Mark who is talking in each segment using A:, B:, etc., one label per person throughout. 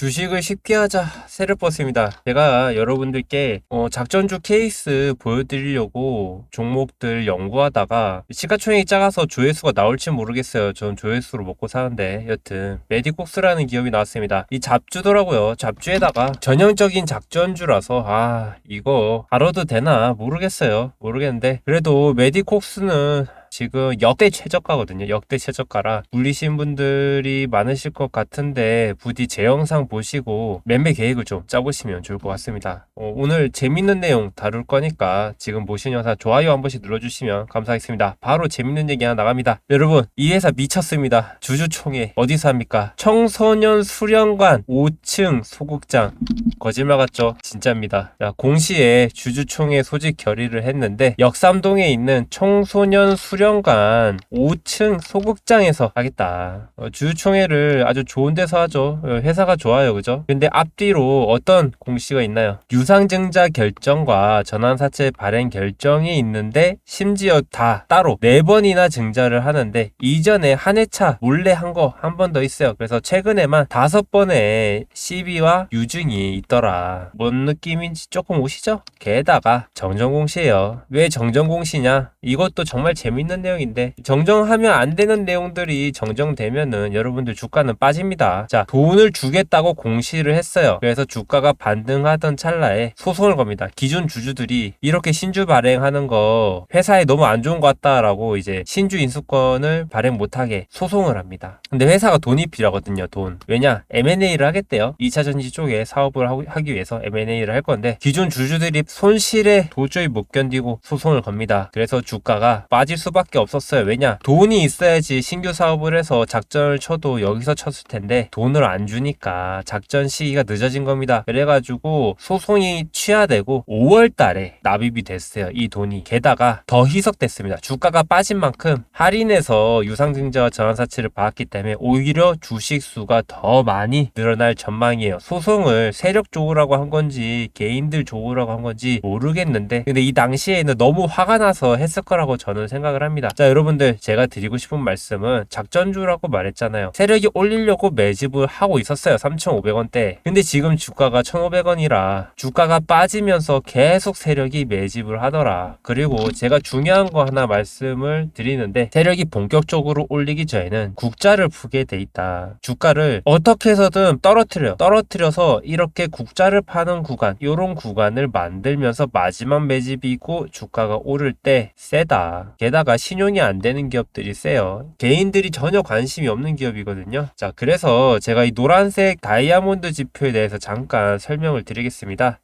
A: 주식을 쉽게 하자 세르버스입니다. 제가 여러분들께 어, 작전주 케이스 보여드리려고 종목들 연구하다가 시가총액이 작아서 조회수가 나올지 모르겠어요. 전 조회수로 먹고 사는데 여튼 메디콕스라는 기업이 나왔습니다. 이 잡주더라고요. 잡주에다가 전형적인 작전주라서 아 이거 다뤄도 되나 모르겠어요. 모르겠는데 그래도 메디콕스는 지금 역대 최저가거든요. 역대 최저가라 물리신 분들이 많으실 것 같은데 부디 제 영상 보시고 매매 계획을 좀 짜보시면 좋을 것 같습니다. 어, 오늘 재밌는 내용 다룰 거니까 지금 보신 영상 좋아요 한 번씩 눌러주시면 감사하겠습니다. 바로 재밌는 얘기 하나 나갑니다. 여러분 이 회사 미쳤습니다. 주주총회 어디서 합니까? 청소년 수련관 5층 소극장 거짓말 같죠? 진짜입니다. 자, 공시에 주주총회 소집 결의를 했는데 역삼동에 있는 청소년 수련 관 5층 소극장에서 하겠다. 어, 주주총회를 아주 좋은 데서 하죠. 어, 회사가 좋아요, 그죠? 근데 앞뒤로 어떤 공시가 있나요? 유상증자 결정과 전환사채 발행 결정이 있는데 심지어 다 따로 네 번이나 증자를 하는데 이전에 한 회차 몰래 한 거 한 번 더 있어요. 그래서 최근에만 다섯 번의 시비와 유증이 있더라. 뭔 느낌인지 조금 오시죠? 게다가 정정공시예요. 왜 정정공시냐? 이것도 정말 재밌는 내용인데 정정하면 안 되는 내용들이 정정되면은 여러분들 주가는 빠집니다. 자, 돈을 주겠다고 공시를 했어요. 그래서 주가가 반등하던 찰나에 소송을 겁니다. 기존 주주들이 이렇게 신주 발행하는 거 회사에 너무 안 좋은 것 같다라고 이제 신주 인수권을 발행 못하게 소송을 합니다. 근데 회사가 돈이 필요하거든요. 돈. 왜냐? M&A를 하겠대요. 2차 전지 쪽에 사업을 하기 위해서 M&A를 할 건데 기존 주주들이 손실에 도저히 못 견디고 소송을 겁니다. 그래서 주가가 빠질 수밖에 없었어요. 왜냐? 돈이 있어야지 신규 사업을 해서 작전을 쳐도 여기서 쳤을 텐데 돈을 안 주니까 작전 시기가 늦어진 겁니다. 그래가지고 소송이 취하되고 5월 달에 납입이 됐어요. 이 돈이. 게다가 더 희석됐습니다. 주가가 빠진 만큼 할인해서 유상증자와 전환사채를 받았기 때문에 오히려 주식 수가 더 많이 늘어날 전망이에요. 소송을 세력 좋으라고 한 건지 개인들 좋으라고 한 건지 모르겠는데 근데 이 당시에는 너무 화가 나서 했을 거라고 저는 생각을 합니다. 자 여러분들 제가 드리고 싶은 말씀은 작전주라고 말했잖아요. 세력이 올리려고 매집을 하고 있었어요. 3,500원대. 근데 지금 주가가 1,500원이라 주가가 빠지면서 계속 세력이 매집을 하더라. 그리고 제가 중요한 거 하나 말씀을 드리는데 세력이 본격적으로 올리기 전에는 국자를 푸게 돼 있다. 주가를 어떻게 해서든 떨어뜨려. 떨어뜨려서 이렇게 국자를 파는 구간, 요런 구간을 만들면서 마지막 매집이고 주가가 오를 때 세다. 게다가 신용이 안 되는 기업들이 세요. 개인들이 전혀 관심이 없는 기업이거든요. 자, 그래서 제가 이 노란색 다이아몬드 지표에 대해서 잠깐 설명을 드리겠습니다.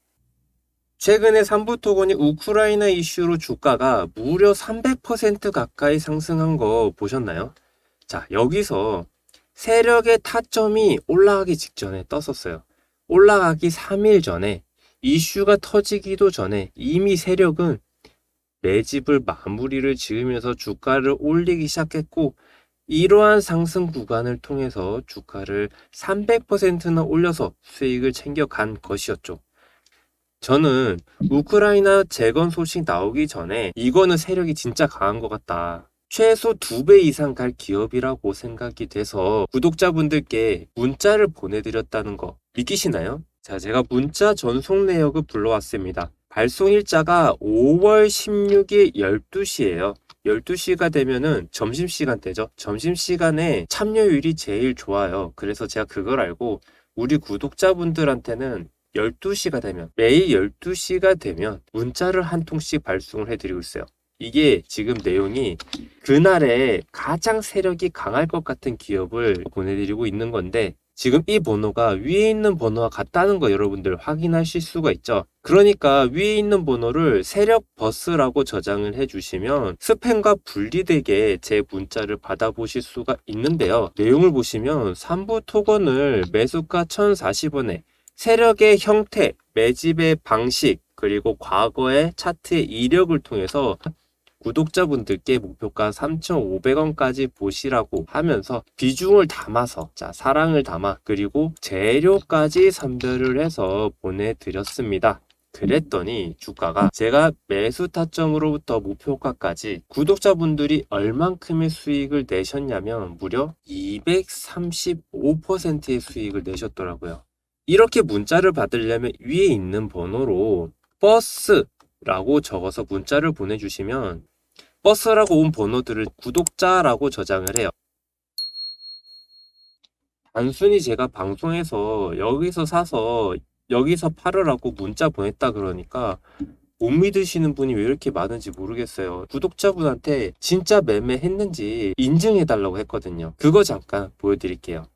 A: 최근에 삼부토건이 우크라이나 이슈로 주가가 무려 300% 가까이 상승한 거 보셨나요? 자, 여기서 세력의 타점이 올라가기 직전에 떴었어요. 올라가기 3일 전에 이슈가 터지기도 전에 이미 세력은 매집을 마무리를 지으면서 주가를 올리기 시작했고 이러한 상승 구간을 통해서 주가를 300%나 올려서 수익을 챙겨간 것이었죠. 저는 우크라이나 재건 소식 나오기 전에 이거는 세력이 진짜 강한 것 같다. 최소 두 배 이상 갈 기업이라고 생각이 돼서 구독자분들께 문자를 보내드렸다는 거 믿기시나요? 자, 제가 문자 전송 내역을 불러왔습니다. 발송 일자가 5월 16일 12시예요. 12시가 되면은 점심시간대죠. 점심시간에 참여율이 제일 좋아요. 그래서 제가 그걸 알고 우리 구독자분들한테는 12시가 되면 매일 12시가 되면 문자를 한 통씩 발송을 해드리고 있어요. 이게 지금 내용이 그날에 가장 세력이 강할 것 같은 기업을 보내드리고 있는 건데 지금 이 번호가 위에 있는 번호와 같다는 거 여러분들 확인하실 수가 있죠. 그러니까 위에 있는 번호를 세력 버스라고 저장을 해주시면 스팸과 분리되게 제 문자를 받아보실 수가 있는데요. 내용을 보시면 3부 토건을 매수가 1,040원에 세력의 형태, 매집의 방식, 그리고 과거의 차트의 이력을 통해서 구독자분들께 목표가 3,500원까지 보시라고 하면서 비중을 담아서 자 사랑을 담아 그리고 재료까지 선별을 해서 보내드렸습니다. 그랬더니 주가가 제가 매수 타점으로부터 목표가까지 구독자분들이 얼만큼의 수익을 내셨냐면 무려 235%의 수익을 내셨더라고요. 이렇게 문자를 받으려면 위에 있는 번호로 버스라고 적어서 문자를 보내주시면 버스라고 온 번호들을 구독자라고 저장을 해요. 단순히 제가 방송에서 여기서 사서 여기서 팔으라고 문자 보냈다 그러니까 못 믿으시는 분이 왜 이렇게 많은지 모르겠어요. 구독자분한테 진짜 매매했는지 인증해달라고 했거든요. 그거 잠깐 보여드릴게요.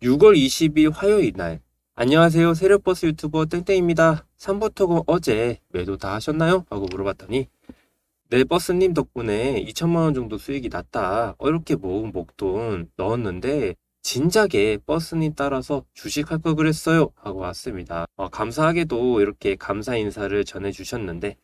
A: 6월 20일 화요일 날. 안녕하세요. 세력버스 유튜버 땡땡입니다. 3부 토금 어제 매도 다 하셨나요? 하고 물어봤더니 네, 버스님 덕분에 2천만 원 정도 수익이 났다. 어렵게 모은 목돈 넣었는데 진작에 버스님 따라서 주식할 걸 그랬어요. 하고 왔습니다. 어, 감사하게도 이렇게 감사 인사를 전해주셨는데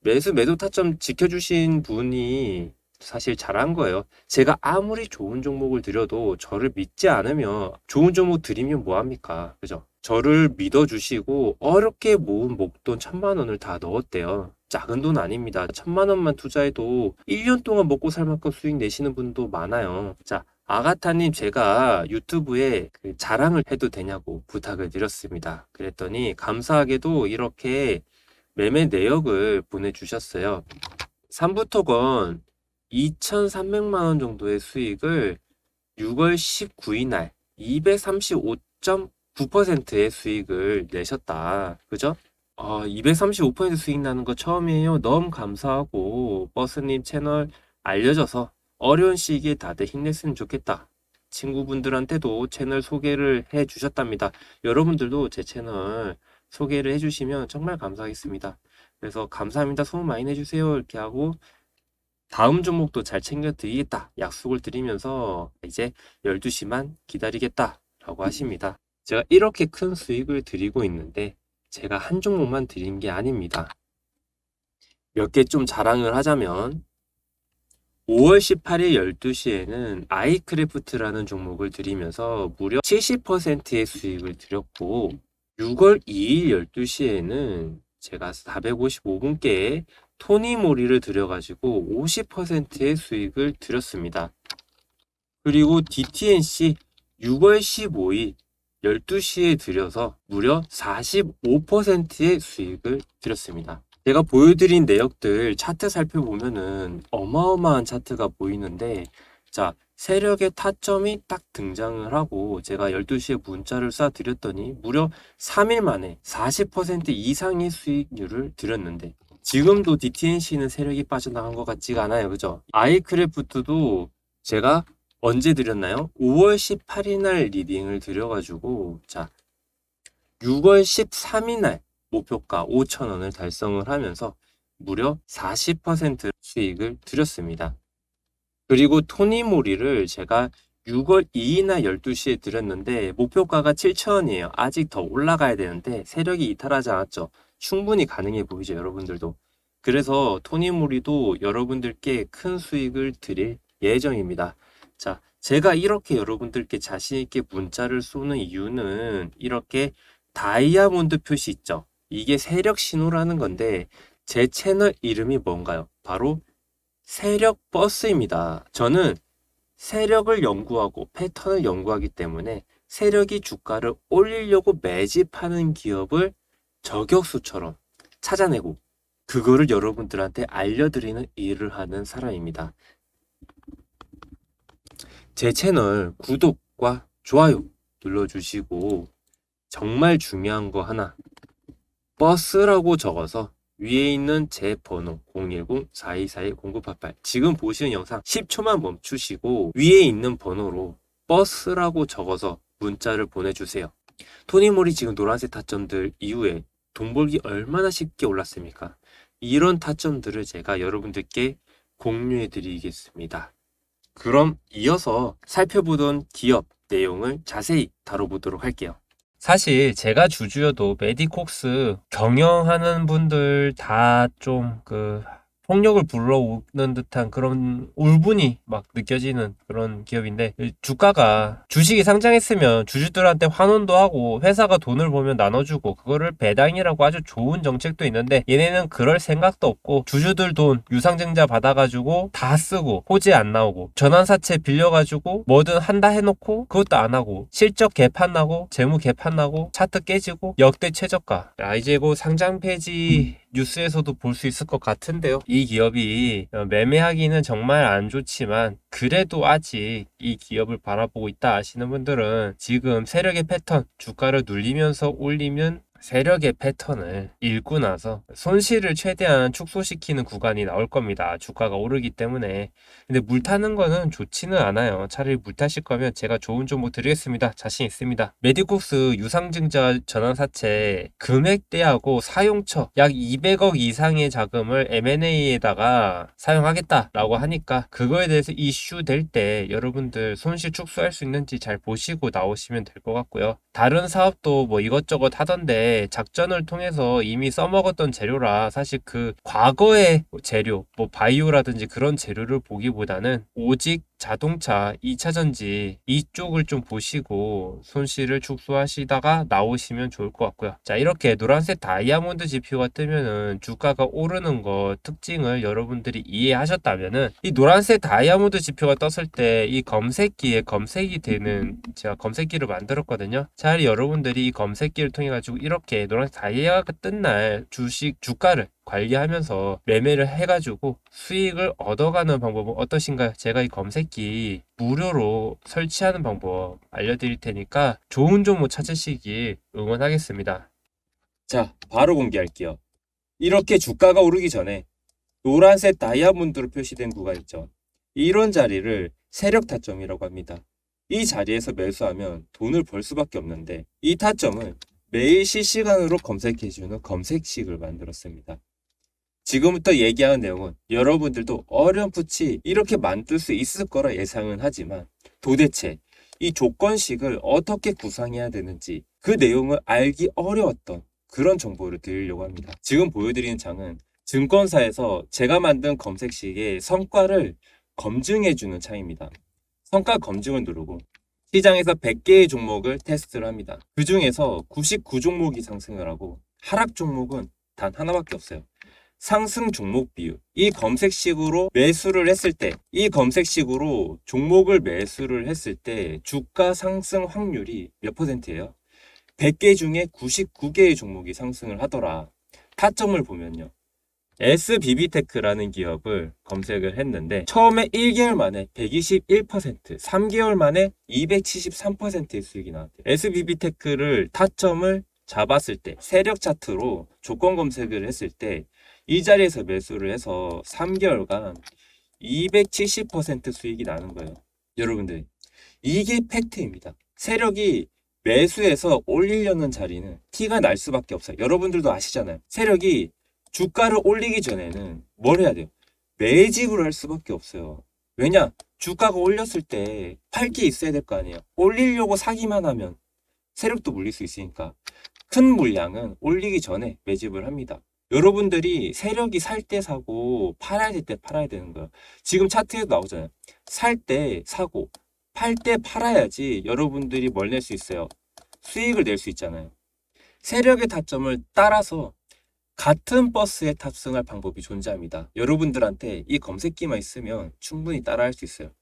A: 매수 매도 타점 지켜주신 분이 사실 잘한 거예요. 제가 아무리 좋은 종목을 드려도 저를 믿지 않으면 좋은 종목 드리면 뭐합니까? 그죠? 저를 믿어주시고 어렵게 모은 목돈 천만 원을 다 넣었대요. 작은 돈 아닙니다. 천만 원만 투자해도 1년 동안 먹고 살 만큼 수익 내시는 분도 많아요. 자, 아가타님 제가 유튜브에 그 자랑을 해도 되냐고 부탁을 드렸습니다. 그랬더니 감사하게도 이렇게 매매 내역을 보내주셨어요. 3부토건 2,300만 원 정도의 수익을 6월 19일 날 235.9%의 수익을 내셨다. 그죠? 아, 235% 수익 나는 거 처음이에요. 너무 감사하고 버스님 채널 알려줘서 어려운 시기에 다들 힘냈으면 좋겠다. 친구분들한테도 채널 소개를 해 주셨답니다. 여러분들도 제 채널 소개를 해 주시면 정말 감사하겠습니다. 그래서 감사합니다. 소문 많이 내주세요. 이렇게 하고 다음 종목도 잘 챙겨 드리겠다. 약속을 드리면서 이제 12시만 기다리겠다. 라고 하십니다. 제가 이렇게 큰 수익을 드리고 있는데 제가 한 종목만 드린 게 아닙니다. 몇 개 좀 자랑을 하자면 5월 18일 12시에는 아이크래프트라는 종목을 드리면서 무려 70%의 수익을 드렸고 6월 2일 12시에는 제가 455분께 토니모리를 들여가지고 50%의 수익을 드렸습니다. 그리고 DTNC 6월 15일 12시에 들여서 무려 45%의 수익을 드렸습니다. 제가 보여드린 내역들 차트 살펴보면은 어마어마한 차트가 보이는데 자 세력의 타점이 딱 등장을 하고 제가 12시에 문자를 쏴드렸더니 무려 3일 만에 40% 이상의 수익률을 드렸는데 지금도 DTNC는 세력이 빠져나간 것 같지가 않아요 그죠? 아이크래프트도 제가 언제 드렸나요? 5월 18일 날 리딩을 드려가지고 자 6월 13일 날 목표가 5,000원을 달성을 하면서 무려 40% 수익을 드렸습니다. 그리고 토니모리를 제가 6월 2일날 12시에 드렸는데 목표가가 7,000원이에요. 아직 더 올라가야 되는데 세력이 이탈하지 않았죠. 충분히 가능해 보이죠, 여러분들도. 그래서 토니모리도 여러분들께 큰 수익을 드릴 예정입니다. 자, 제가 이렇게 여러분들께 자신 있게 문자를 쏘는 이유는 이렇게 다이아몬드 표시 있죠. 이게 세력 신호라는 건데 제 채널 이름이 뭔가요? 바로 세력 버스입니다. 저는 세력을 연구하고 패턴을 연구하기 때문에 세력이 주가를 올리려고 매집하는 기업을 저격수처럼 찾아내고 그거를 여러분들한테 알려드리는 일을 하는 사람입니다. 제 채널 구독과 좋아요 눌러주시고 정말 중요한 거 하나 버스라고 적어서 위에 있는 제 번호 010-4241-0988 지금 보시는 영상 10초만 멈추시고 위에 있는 번호로 버스라고 적어서 문자를 보내주세요. 토니모리 지금 노란색 타점들 이후에 돈 벌기 얼마나 쉽게 올랐습니까? 이런 타점들을 제가 여러분들께 공유해 드리겠습니다. 그럼 이어서 살펴보던 기업 내용을 자세히 다뤄보도록 할게요. 사실 제가 주주여도 메디콕스 경영하는 분들 다 좀 그 폭력을 불러오는 듯한 그런 울분이 막 느껴지는 그런 기업인데 이 주가가 주식이 상장했으면 주주들한테 환원도 하고 회사가 돈을 보면 나눠주고 그거를 배당이라고 아주 좋은 정책도 있는데 얘네는 그럴 생각도 없고 주주들 돈 유상증자 받아가지고 다 쓰고 호재 안 나오고 전환사채 빌려가지고 뭐든 한다 해놓고 그것도 안 하고 실적 개판 나고 재무 개판 나고 차트 깨지고 역대 최저가. 자 이제 곧 상장 폐지 뉴스에서도 볼 수 있을 것 같은데요. 이 기업이 어, 매매하기는 정말 안 좋지만 그래도 아직 이 기업을 바라보고 있다 하시는 분들은 지금 세력의 패턴 주가를 눌리면서 올리면 세력의 패턴을 읽고 나서 손실을 최대한 축소시키는 구간이 나올 겁니다. 주가가 오르기 때문에. 근데 물 타는 거는 좋지는 않아요. 차라리 물 타실 거면 제가 좋은 정보 드리겠습니다. 자신 있습니다. 메디콕스 유상증자 전환사채 금액대하고 사용처 약 200억 이상의 자금을 M&A에다가 사용하겠다라고 하니까 그거에 대해서 이슈 될 때 여러분들 손실 축소할 수 있는지 잘 보시고 나오시면 될 것 같고요. 다른 사업도 뭐 이것저것 하던데 작전을 통해서 이미 써먹었던 재료라 사실 그 과거의 재료, 뭐 바이오라든지 그런 재료를 보기보다는 오직 자동차 2차 전지 이쪽을 좀 보시고 손실을 축소하시다가 나오시면 좋을 것 같고요. 자, 이렇게 노란색 다이아몬드 지표가 뜨면은 주가가 오르는 거 특징을 여러분들이 이해하셨다면은 이 노란색 다이아몬드 지표가 떴을 때 이 검색기에 검색이 되는 제가 검색기를 만들었거든요. 차라리 여러분들이 이 검색기를 통해 가지고 이렇게 노란색 다이아가 뜬 날 주식 주가를 관리하면서 매매를 해가지고 수익을 얻어가는 방법은 어떠신가요? 제가 이 검색기 무료로 설치하는 방법 알려드릴 테니까 좋은 정보 찾으시길 응원하겠습니다.
B: 자, 바로 공개할게요. 이렇게 주가가 오르기 전에 노란색 다이아몬드로 표시된 구간 있죠. 이런 자리를 세력 타점이라고 합니다. 이 자리에서 매수하면 돈을 벌 수밖에 없는데 이 타점을 매일 실시간으로 검색해주는 검색식을 만들었습니다. 지금부터 얘기하는 내용은 여러분들도 어렴풋이 이렇게 만들 수 있을 거라 예상은 하지만 도대체 이 조건식을 어떻게 구상해야 되는지 그 내용을 알기 어려웠던 그런 정보를 드리려고 합니다. 지금 보여드리는 창은 증권사에서 제가 만든 검색식의 성과를 검증해주는 창입니다. 성과 검증을 누르고 시장에서 100개의 종목을 테스트를 합니다. 그 중에서 99종목이 상승을 하고 하락 종목은 단 하나밖에 없어요. 상승 종목 비율. 이 검색식으로 매수를 했을 때, 이 검색식으로 종목을 매수를 했을 때 주가 상승 확률이 몇 퍼센트예요? 100개 중에 99개의 종목이 상승을 하더라. 타점을 보면요. SBB테크라는 기업을 검색을 했는데 처음에 1개월 만에 121%, 3개월 만에 273%의 수익이 나왔대요. SBB테크를 타점을 잡았을 때 세력 차트로 조건 검색을 했을 때 이 자리에서 매수를 해서 3개월간 270% 수익이 나는 거예요. 여러분들 이게 팩트입니다. 세력이 매수해서 올리려는 자리는 티가 날 수밖에 없어요. 여러분들도 아시잖아요. 세력이 주가를 올리기 전에는 뭘 해야 돼요? 매집을 할 수밖에 없어요. 왜냐? 주가가 올렸을 때 팔 게 있어야 될 거 아니에요. 올리려고 사기만 하면 세력도 물릴 수 있으니까 큰 물량은 올리기 전에 매집을 합니다. 여러분들이 세력이 살 때 사고 팔아야 될 때 팔아야 되는 거예요. 지금 차트에도 나오잖아요. 살 때 사고 팔 때 팔아야지 여러분들이 뭘 낼 수 있어요. 수익을 낼 수 있잖아요. 세력의 타점을 따라서 같은 버스에 탑승할 방법이 존재합니다. 여러분들한테 이 검색기만 있으면 충분히 따라할 수 있어요.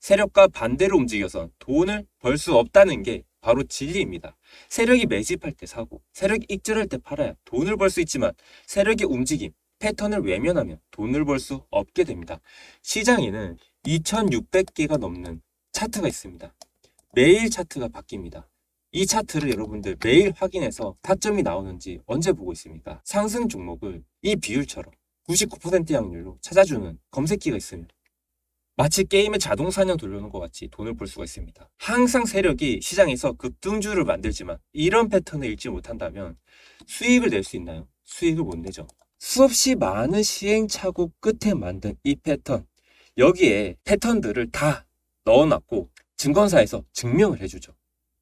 B: 세력과 반대로 움직여서 돈을 벌 수 없다는 게 바로 진리입니다. 세력이 매집할 때 사고, 세력이 익절할 때 팔아야 돈을 벌 수 있지만 세력의 움직임, 패턴을 외면하면 돈을 벌 수 없게 됩니다. 시장에는 2600개가 넘는 차트가 있습니다. 매일 차트가 바뀝니다. 이 차트를 여러분들 매일 확인해서 타점이 나오는지 언제 보고 있습니까? 상승 종목을 이 비율처럼 99% 확률로 찾아주는 검색기가 있으면 마치 게임에 자동 사냥 돌려놓은 것 같이 돈을 벌 수가 있습니다. 항상 세력이 시장에서 급등주를 만들지만 이런 패턴을 읽지 못한다면 수익을 낼 수 있나요? 수익을 못 내죠. 수없이 많은 시행착오 끝에 만든 이 패턴 여기에 패턴들을 다 넣어놨고 증권사에서 증명을 해주죠.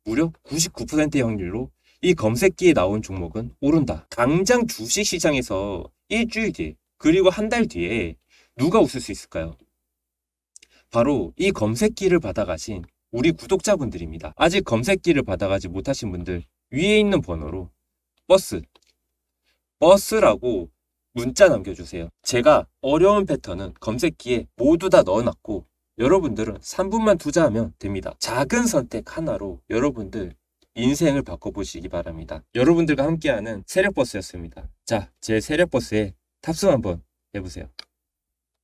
B: 무려 99%의 확률로 이 검색기에 나온 종목은 오른다. 당장 주식 시장에서 일주일 뒤에 그리고 한 달 뒤에 누가 웃을 수 있을까요? 바로 이 검색기를 받아가신 우리 구독자분들입니다. 아직 검색기를 받아가지 못하신 분들 위에 있는 번호로 버스, 버스라고 문자 남겨주세요. 제가 어려운 패턴은 검색기에 모두 다 넣어놨고 여러분들은 3분만 투자하면 됩니다. 작은 선택 하나로 여러분들 인생을 바꿔보시기 바랍니다. 여러분들과 함께하는 세력버스였습니다. 자, 제 세력버스에 탑승 한번 해보세요.